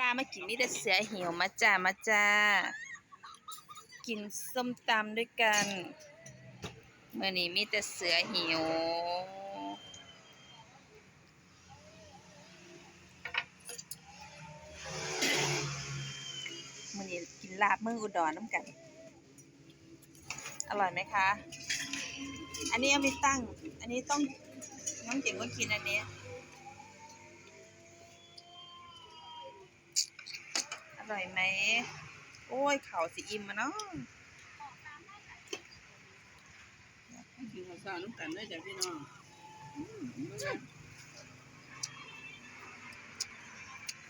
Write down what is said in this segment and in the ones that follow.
ลามากินมีแต่เสือหิวมาจ้ามาจ้า กินส้มตำด้วยกันเมื่อนี้มีแต่เสือหิว มื่อนี้กินลาบเมืองอุดรน้ำกัน อร่อยไหมคะ อันนี้เอาไปตั้ง อันนี้ต้องน้องเจ๋งก็กินอันนี้ ร่อยไหม โอ้ยเข่าสิอิ่มมาเนาะกินข้าวสารน้ำกันได้จ้ะพี่น้อง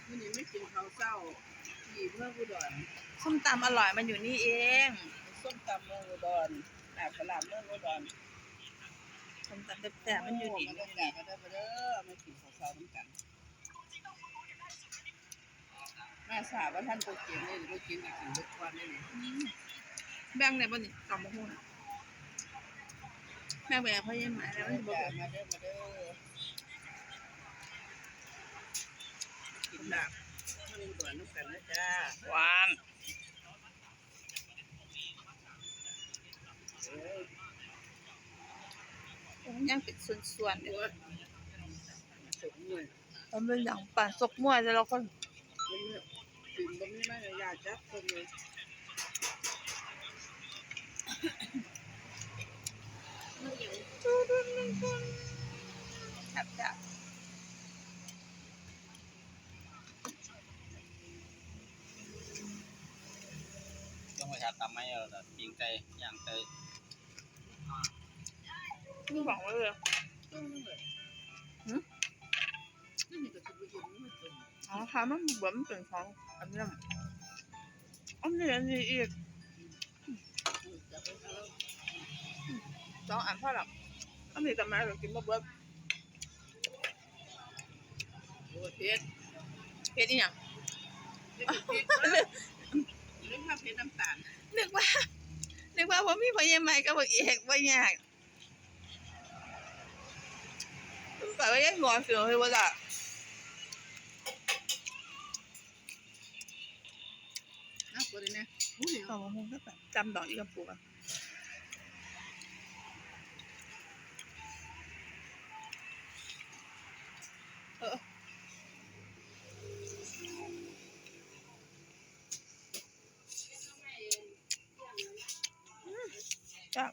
วันนี้ไม่กินข้าวเศร้าที่เมืองอุดรส้มตำอร่อยมันอยู่นี่เอง ส้มตำเมืองอุดรลาบปลาเมืองอุดรส้มตำแต่บๆมันอยู่นี่บรรยากาศก็ได้ไปเด้อมากินข้าวเศร้าน้ำกันแม่ สาว่าท่านตัวเกียนเลยตัวกินอีกกินทุกวันเลยแบ่งไหนบ้างนี่ตำมะฮุ่งแม่งไปเอาพ่อเยี่ยมมาแล้วมันจะบอกมาเด้อมาเด้อกินลาบมืองอุดรน้ำกันนะจ้าหวานเอ้ยมันยังเป็นส่วนๆอยู่สุกหน่อยมันเป็นอย่างปั่นสกมั่วแต่เราก็ มันเนี่ยกินบะหมี่ไม่ยากจักคนเล อ๋อค่ะมันเหมือนเป็นของอันนี้อันนี้อันนี้อีกสองอันพอหรอกอันนี้ทำไมเรากินมาเบิดโอ้เพชรเผ็ดอีหยังเพชรเพชรเรื่าเพชรน้ำตาลนึกว่านึกว่าผมมีพ่อใหม่ก็บอกเอกว่ายากแต่ว่ายังงอนเสียงเลยว่าล่ะ ตัวนี้นะต่อมะมงก็แบบจำดอกอีกับปูอะเอจ้า